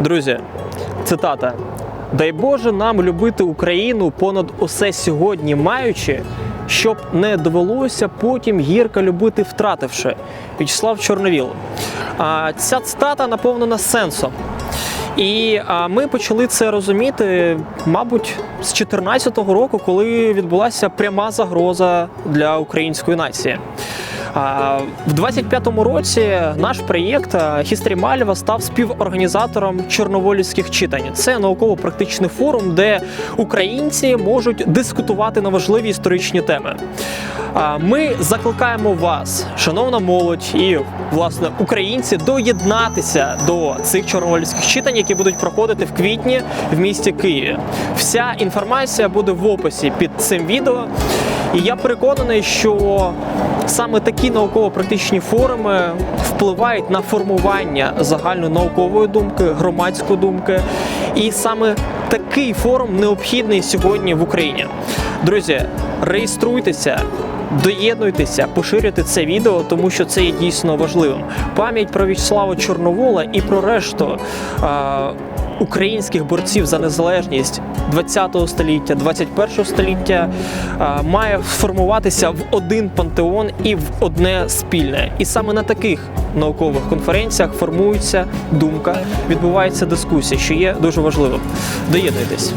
Друзі, цитата. Дай Боже нам любити Україну понад усе сьогодні маючи, щоб не довелося потім гірко любити втративши. В'ячеслав Чорновіл. А, ця цитата наповнена сенсом. І а, ми почали це розуміти, мабуть, з 2014 року, коли відбулася пряма загроза для української нації. В 25-му році наш проєкт Хістрі Мальва став співорганізатором чорноволівських читань. Це науково-практичний форум, де українці можуть дискутувати на важливі історичні теми. Ми закликаємо вас, шановна молодь і власне українці, доєднатися до цих чорноволівських читань, які будуть проходити в квітні в місті Києві. Вся інформація буде в описі під цим відео. І я переконаний, що саме такі науково-практичні форуми впливають на формування загальнонаукової думки, громадської думки. І саме такий форум необхідний сьогодні в Україні. Друзі, реєструйтеся. Доєднуйтеся, поширюйте це відео, тому що це є дійсно важливим. Пам'ять про В'ячеслава Чорновола і про решту е, українських борців за незалежність 20 століття, 21 століття е, має сформуватися в один пантеон і в одне спільне. І саме на таких наукових конференціях формується думка, відбувається дискусія, що є дуже важливим. Доєднуйтесь.